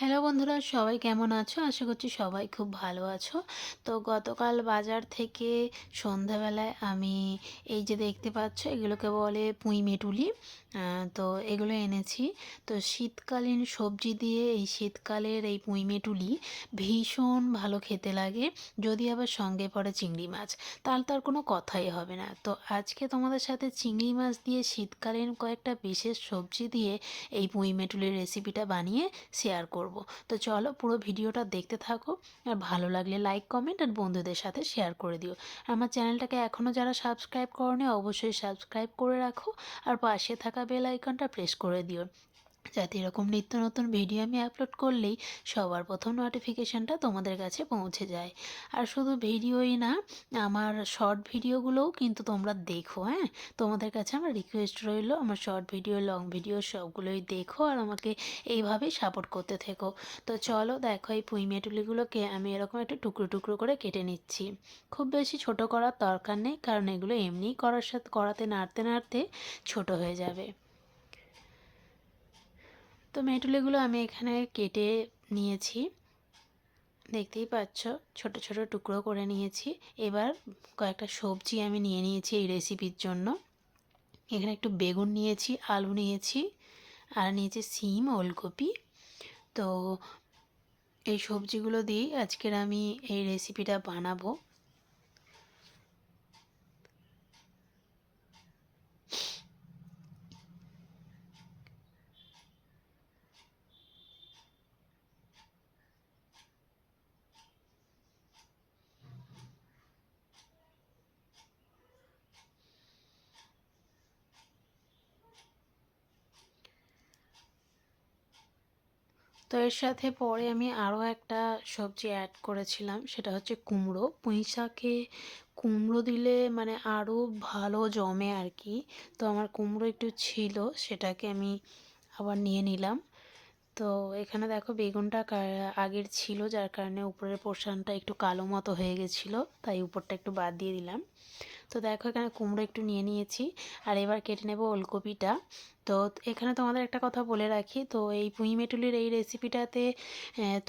Hello বন্ধুরা, সবাই কেমন আছো? আশা করছি সবাই খুব ভালো আছো। তো গতকাল বাজার থেকে সন্ধ্যাবেলায় আমি এই যে দেখতে পাচ্ছ, এগুলোকে বলে পুঁই মেটুলি। তো এগুলো এনেছি। তো শীতকালীন সবজি দিয়ে এই শীতকালের এই পুঁই মেটুলি ভীষণ ভালো খেতে লাগে। যদি আবার সঙ্গে পড়ে চিংড়ি মাছ, তাহলে তার কোনো কথাই হবে না। তো আজকে তোমাদের সাথে চিংড়ি মাছ দিয়ে শীতকালীন কয়েকটা বিশেষ সবজি দিয়ে এই পুঁই মেটুলির রেসিপিটা বানিয়ে শেয়ার করব। তো চলো পুরো ভিডিওটা দেখতে থাকো আর ভালো লাগলে লাইক কমেন্ট আর বন্ধুদের সাথে শেয়ার করে দিও। আমার চ্যানেলটাকে এখনও যারা সাবস্ক্রাইব করনি, অবশ্যই সাবস্ক্রাইব করে রাখো আর পাশে থাকা বেল আইকনটা প্রেস করে দিও। যাতে এরকম নিত্য নতুন ভিডিও আমি আপলোড করলেই সবার প্রথম নোটিফিকেশানটা তোমাদের কাছে পৌঁছে যায়। আর শুধু ভিডিওই না, আমার শর্ট ভিডিওগুলোও কিন্তু তোমরা দেখো হ্যাঁ? তোমাদের কাছে আমার রিকোয়েস্ট রইল, আমার শর্ট ভিডিও লং ভিডিও সবগুলোই দেখো আর আমাকে এইভাবেই সাপোর্ট করতে থেকো। তো চলো দেখো এই পুঁই মেটুলিগুলোকে আমি এরকম একটু টুকরো টুকরো করে কেটে নিচ্ছি। খুব বেশি ছোট করার দরকার নেই, কারণ এগুলো এমনিই করার সাথে, করাতে, নাড়তে নাড়তে ছোট হয়ে যাবে। তো মেটুলিগুলো আমি এখানে কেটে নিয়েছি। দেখতেই পাচ্ছ, ছোট ছোট টুকরো করে নিয়েছি। এবার কয়েকটা সবজি আমি নিয়ে নিয়েছি এই রেসিপির জন্য। এখানে একটু বেগুন নিয়েছি, আলু নিয়েছি, আর নিয়েছি সিম, ওলকপি। তো এই সবজিগুলো দিয়েই আজকের আমি এই রেসিপিটা বানাবো। তো এর সাথে পরে আমি আরও একটা সবজি অ্যাড করেছিলাম, সেটা হচ্ছে কুমড়ো। পুঁই শাকে কুমড়ো দিলে মানে আরও ভালো জমে আর কি তো আমার কুমড়ো একটু ছিল, সেটাকে আমি আবার নিয়ে নিলাম। তো এখানে দেখো বেগুনটা আগের ছিল, যার কারণে উপরের পোর্শনটা একটু কালো মতো হয়ে গেছিল, তাই উপরটা একটু বাদ দিয়ে দিলাম। তো দেখো এখানে কুমড়ো একটু নিয়ে নিয়েছি। আর এবার কেটে নেব ওলকপিটা। তো এখানে তোমাদের একটা কথা বলে রাখি, তো এই পুঁই মেটুলির এই রেসিপিটাতে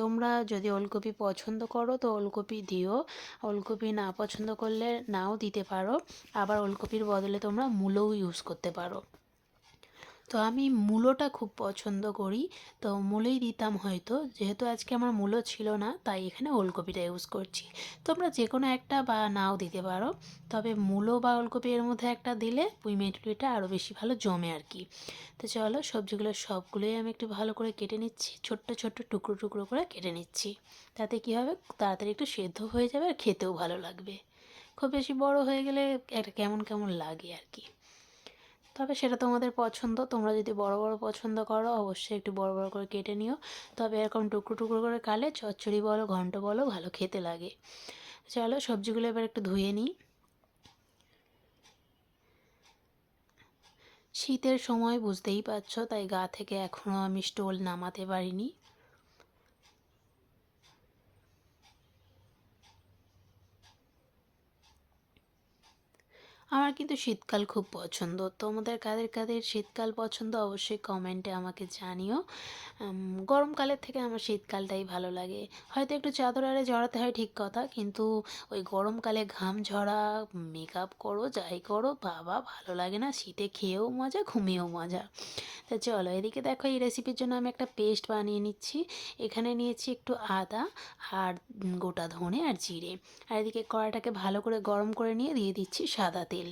তোমরা যদি ওলকপি পছন্দ করো, তো ওলকপি দিও। ওলকপি না পছন্দ করলে নাও দিতে পারো। আবার ওলকপির বদলে তোমরা মূলও ইউজ করতে পারো। তো আমি মূলোটা খুব পছন্দ করি। তো মূলেই দিতাম হয়তো। যেহেতু আজকে আমার মূলো ছিল না, তাই এখানে ওলকপিটা ইউজ করছি। তোমরা যে কোনো একটা বা নাও দিতে পারো। তবে মূলো বা ওলকপি এর মধ্যে একটা দিলে পুঁই মেটুলিটা আরও বেশি ভালো জমে আর কি। তো চলো, সবজিগুলো সবগুলোই আমি একটু ভালো করে কেটে নিচ্ছি। ছোট্ট ছোট্ট টুকরো টুকরো করে কেটে নিচ্ছি। তাতে কী হবে? তাড়াতাড়ি একটু সেদ্ধ হয়ে যাবে আর খেতেও ভালো লাগবে। খুব বেশি বড় হয়ে গেলে একটা কেমন কেমন লাগে আর কি। তবে সেটা তোমাদের পছন্দ। তোমরা যদি বড় বড় পছন্দ করো, অবশ্যই একটু বড় বড় করে কেটে নিও। তবে এরকম টুকরো টুকরো করে কালে চচ্চড়ি বলো, ঘন্ট বলো, ভালো খেতে লাগে। চলো সবজিগুলো এবার একটু ধুয়ে নিই। শীতের সময় বুঝতেই পারছ, তাই গা থেকে এখনও আমি স্টোল নামাতে পারিনি। আমার কিন্তু শীতকাল খুব পছন্দ। তোমাদের কাদের কাদের শীতকাল পছন্দ অবশ্যই কমেন্টে আমাকে জানিও। গরমকালের থেকে আমার শীতকালটাই ভালো লাগে। হয়তো একটু চাদর আরে জড়াতে হয় ঠিক কথা, কিন্তু ওই গরমকালে ঘাম ঝরা মেকআপ করো, যাই করো, বাবা ভালো লাগে না। শীতে খেয়েও মজা, ঘুমিয়েও মজা। তা চলো, এদিকে দেখো এই রেসিপির জন্য আমি একটা পেস্ট বানিয়ে নিচ্ছি। এখানে নিয়েছি একটু আদা আর গোটা ধনে আর জিরে। আর এদিকে কড়াটাকে ভালো করে গরম করে নিয়ে দিয়ে দিচ্ছি সাদা তেল।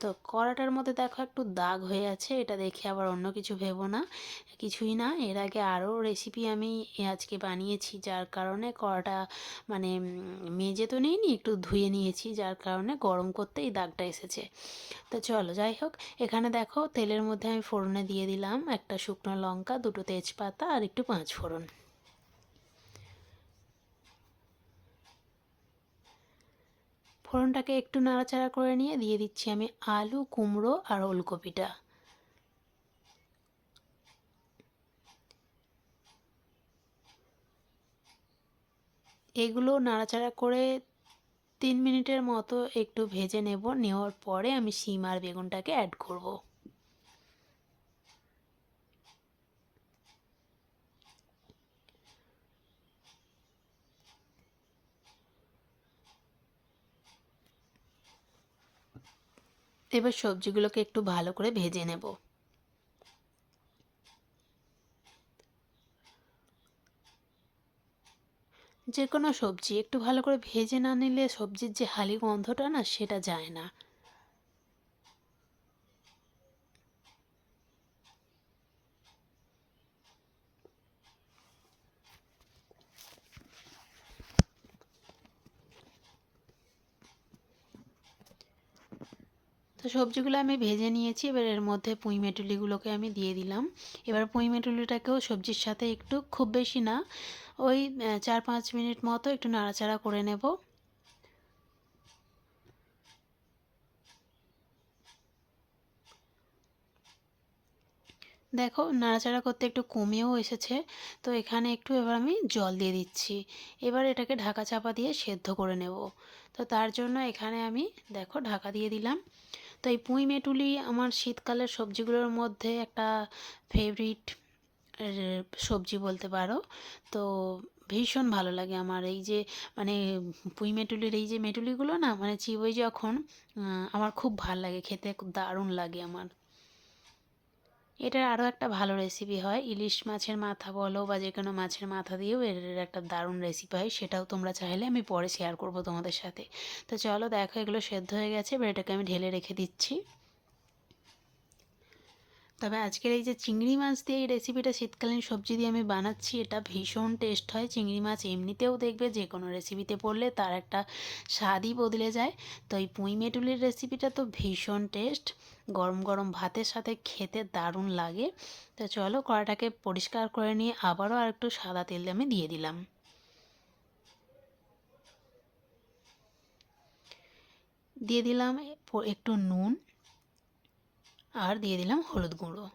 তো কড়াটার মধ্যে দেখো একটু দাগ হয়ে আছে, এটা দেখে আবার অন্য কিছু ভেবো না, কিছুই না। এর আগে আরও রেসিপি আমি আজকে বানিয়েছি, যার কারণে কড়াটা মানে মেজে তো নিইনি, একটু ধুয়ে নিয়েছি, যার কারণে গরম করতে এই দাগটা এসেছে। তো চলো, যাই হোক, এখানে দেখো তেলের মধ্যে আমি ফোড়নে দিয়ে দিলাম একটা শুকনো লঙ্কা, দুটো তেজপাতা আর একটু পাঁচ ফোড়ন ফোড়নটাকে একটু নাড়াচাড়া করে নিয়ে দিয়ে দিচ্ছি আমি আলু, কুমড়ো আর ওলকপিটা। এগুলো নাড়াচাড়া করে তিন মিনিটের মতো একটু ভেজে নেব, নেওয়ার পরে আমি শিম আর বেগুনটাকে অ্যাড করব। এবার সবজিগুলোকে একটু ভালো করে ভেজে নেব। যে কোনো সবজি একটু ভালো করে ভেজে না নিলে সবজির যে হালি গন্ধটা না, সেটা যায় না। সবজিগুলো আমি ভেজে নিয়েছি, এবার এর মধ্যে পুঁই মেটুলিগুলোকে আমি দিয়ে দিলাম। এবার পুঁই মেটুলিটাকেও সবজির সাথে একটু খুব বেশি না, ওই চার পাঁচ মিনিট মতো একটু নাড়াচাড়া করে নেব। দেখো নাড়াচাড়া করতে একটু কমেও এসেছে। তো এখানে একটু এবার আমি জল দিয়ে দিচ্ছি। এবার এটাকে ঢাকা চাপা দিয়ে সেদ্ধ করে নেব। তো তার জন্য এখানে আমি দেখো ঢাকা দিয়ে দিলাম। তো এই পুঁই মেটুলি আমার শীতকালের সবজিগুলোর মধ্যে একটা ফেভারিট সবজি বলতে পারো। তো ভীষণ ভালো লাগে আমার এই যে মানে পুঁই মেটুলির এই যে মেটুলিগুলো না মানে চিবোই যখন আমার খুব ভালো লাগে, খেতে খুব দারুণ লাগে আমার। এটার আরও একটা ভালো রেসিপি হয়। ইলিশ মাছের মাথা বলো বা যে কোনো মাছের মাথা দিয়েও এর একটা দারুণ রেসিপি হয়। সেটাও তোমরা চাইলে আমি পরে শেয়ার করব তোমাদের সাথে। তো চলো দেখো এগুলো সেদ্ধ হয়ে গেছে। এবার এটাকে আমি ঢেলে রেখে দিচ্ছি। তবে আজকের এই যে চিংড়ি মাছ দিয়ে এই রেসিপিটা শীতকালীন সবজি দিয়ে আমি বানাচ্ছি, এটা ভীষণ টেস্ট হয়। চিংড়ি মাছ এমনিতেও দেখবে যে কোনো রেসিপিতে পড়লে তার একটা স্বাদই বদলে যায়। তো এই পুঁই মেটুলির রেসিপিটা তো ভীষণ টেস্ট গরম গরম ভাতের সাথে খেতে দারুণ লাগে। তো চলো কড়াটাকে পরিষ্কার করে নিয়ে আবারও আর একটু সাদা তেল আমি দিয়ে দিলাম। দিয়ে দিলাম একটু নুন। আর দিয়ে দিলাম হলুদ গুঁড়ো।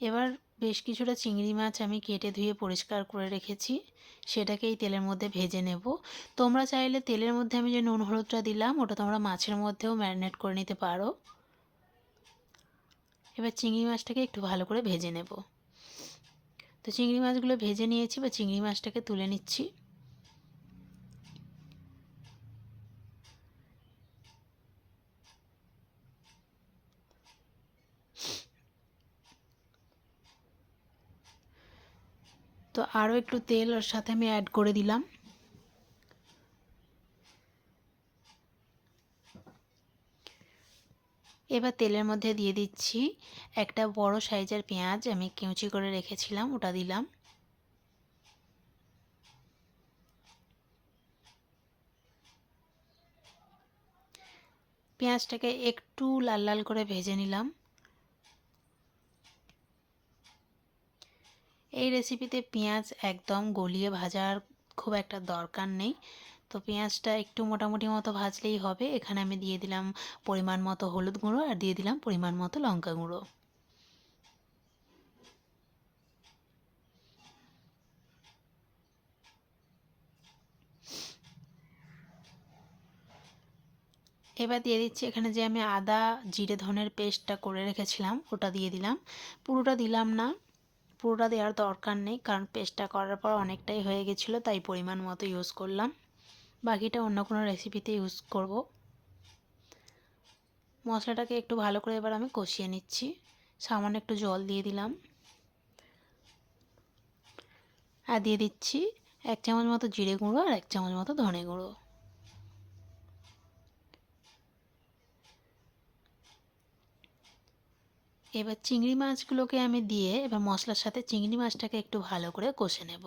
এবার বেশ কিছুটা চিংড়ি মাছ আমি কেটে ধুয়ে পরিষ্কার করে রেখেছি। সেটাকে এই তেলের মধ্যে ভেজে নেব। তোমরা চাইলে তেলের মধ্যে আমি যে নুন হলুদটা দিলাম, ওটা তোমরা মাছের মধ্যেও ম্যারিনেট করে নিতে পারো। এবার চিংড়ি মাছটাকে একটু ভালো করে ভেজে নেব। তো চিংড়ি মাছগুলো ভেজে নিয়েছি বা চিংড়ি মাছটাকে তুলে নিচ্ছি। তো আরও একটু তেল ওর সাথে আমি অ্যাড করে দিলাম। এবার তেলের মধ্যে দিয়ে দিচ্ছি একটা বড় সাইজের পেঁয়াজ, আমি কেঁচি করে রেখেছিলাম, ওটা দিলাম। পেঁয়াজটাকে একটু লাল লাল করে ভেজে নিলাম। এই রেসিপিতে পেঁয়াজ একদম গলিয়ে ভাজার খুব একটা দরকার নেই। তো পেঁয়াজটা একটু মোটামুটি মতো ভাজলেই হবে। এখানে আমি দিয়ে দিলাম পরিমাণ মতো হলুদ গুঁড়ো আর দিয়ে দিলাম পরিমাণ মতো লঙ্কা গুঁড়ো। এবার দিয়ে দিচ্ছি এখানে যে আমি আদা, জিরে, ধনের পেস্টটা করে রেখেছিলাম, ওটা দিয়ে দিলাম। পুরোটা দিলাম না। পুরোটা দেওয়ার দরকার নেই, কারণ পেস্টটা করার পর অনেকটাই হয়ে গেছিল, তাই পরিমাণ মতো ইউজ করলাম। বাকিটা অন্য কোনো রেসিপিতে ইউজ করব। মশলাটাকে একটু ভালো করে এবার আমি কষিয়ে নিচ্ছি। সামান্য একটু জল দিয়ে দিলাম। আর দিয়ে দিচ্ছি এক চামচ মতো জিরে গুঁড়ো আর এক চামচ মতো ধনে গুঁড়ো। এবার চিংড়ি মাছগুলোকে আমি দিয়ে এবার মশলার সাথে চিংড়ি মাছটাকে একটু ভালো করে কষে নেব।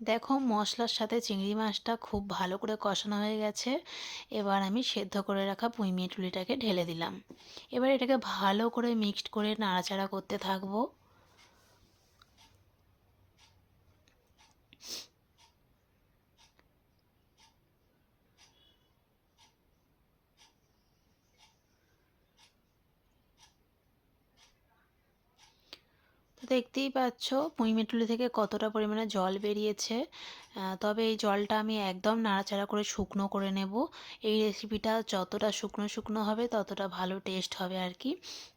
দেখো মশলার সাথে চিংড়ি মাছটা খুব ভালো করে কষানো হয়ে গেছে। এবার আমি সেদ্ধ করে রাখা পুঁই মেটুলিটাকে ঢেলে দিলাম। এবার এটাকে ভালো করে মিক্সড করে নাড়াচাড়া করতে থাকব। দেখতেই পাচ্ছ পুঁইমেটুলি থেকে কতটা পরিমাণে জল বেরিয়েছে। তবে এই জলটা আমি একদম নাড়াচাড়া করে শুকনো করে নেব। এই রেসিপিটা যতটা শুকনো শুকনো হবে, ততটা ভালো টেস্ট হবে আর কি।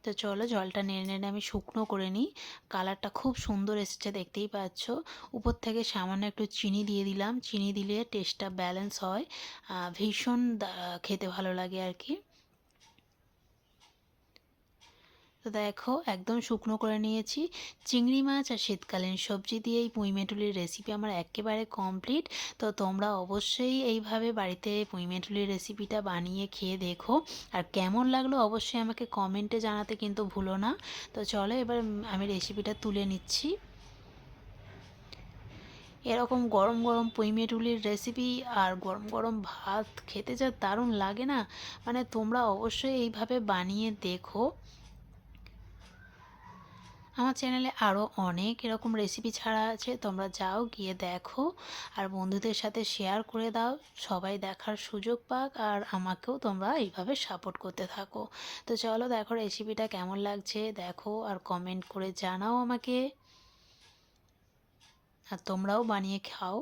তো চলো জলটা নেড়ে নেড়ে আমি শুকনো করে নিই। কালারটা খুব সুন্দর এসেছে, দেখতেই পাচ্ছ। উপর থেকে সামান্য একটু চিনি দিয়ে দিলাম। চিনি দিলে টেস্টটা ব্যালেন্স হয়। ভীষণ খেতে ভালো লাগে আর কি। তো দেখো, একদম শুকনো করে নিয়েছি। চিংড়ি মাছ আর শীতকালীন সবজি দিয়ে এই পুঁইমেটুলির রেসিপি আমার একেবারে কমপ্লিট তো তোমরা অবশ্যই এইভাবে বাড়িতে পুঁইমেটুলির রেসিপিটা বানিয়ে খেয়ে দেখো। আর কেমন লাগল অবশ্যই আমাকে কমেন্টে জানাতে কিন্তু ভুলো না। তো চলো এবার আমি রেসিপিটা তুলে নিচ্ছি। এরকম গরম গরম পুঁইমেটুলির রেসিপি আর গরম গরম ভাত খেতে যা দারুণ লাগে না? মানে তোমরা অবশ্যই এইভাবে বানিয়ে দেখো। আমার চ্যানেলে আরও অনেক এরকম রেসিপি ছাড়া আছে, তোমরা যাও গিয়ে দেখো। আর বন্ধুদের সাথে শেয়ার করে দাও, সবাই দেখার সুযোগ পাক আর আমাকেও তোমরা এইভাবে সাপোর্ট করতে থাকো। তো চলো দেখো রেসিপিটা কেমন লাগছে, দেখো আর কমেন্ট করে জানাও আমাকে। আর তোমরাও বানিয়ে খাও।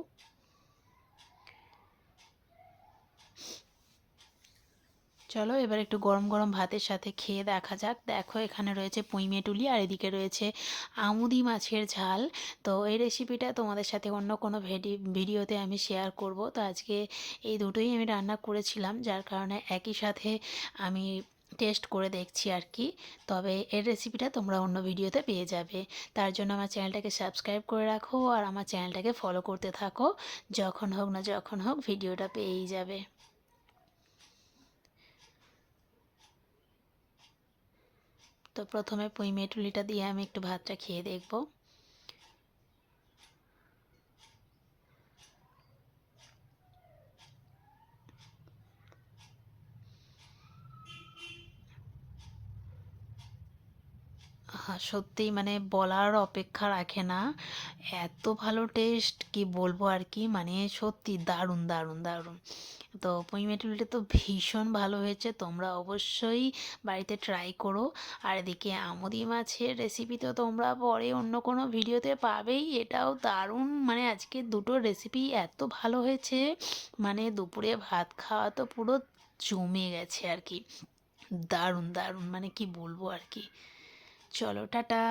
চলো এবার একটু গরম গরম ভাতের সাথে খেয়ে দেখা যাক। দেখো এখানে রয়েছে পুঁইমেটুলি আর এদিকে রয়েছে আমুদি মাছের ঝাল। তো এই রেসিপিটা তোমাদের সাথে অন্য কোনো ভিডিওতে আমি শেয়ার করব। তো আজকে এই দুটোই আমি রান্না করেছিলাম, যার কারণে একই সাথে আমি টেস্ট করে দেখছি আর কি। তবে এর রেসিপিটা তোমরা অন্য ভিডিওতে পেয়ে যাবে। তার জন্য আমার চ্যানেলটাকে সাবস্ক্রাইব করে রাখো আর আমার চ্যানেলটাকে ফলো করতে থাকো। যখন হোক না যখন হোক, ভিডিওটা পেয়েই যাবে। তো প্রথমে পুঁই মেটুলিটা দিয়ে আমি একটু ভাতটা খেয়ে দেখব। সত্যিই মানে বলার অপেক্ষা রাখে না। এত ভালো টেস্ট কি বলব আর কি? মানে সত্যি দারুণ দারুণ দারুণ। তো পুঁই মেটুলিটা তো ভীষণ ভালো হয়েছে, তোমরা অবশ্যই বাড়িতে ট্রাই করো। আর এদিকে আমদি মাছের রেসিপি তো তোমরা পরে অন্য কোনো ভিডিওতে পাবেই, এটাও দারুণ। মানে আজকে দুটো রেসিপি এত ভালো হয়েছে মানে দুপুরে ভাত খাওয়া তো পুরো জমে গেছে আর কি। দারুণ দারুণ মানে কি বলব আর কি? চলো টাটা।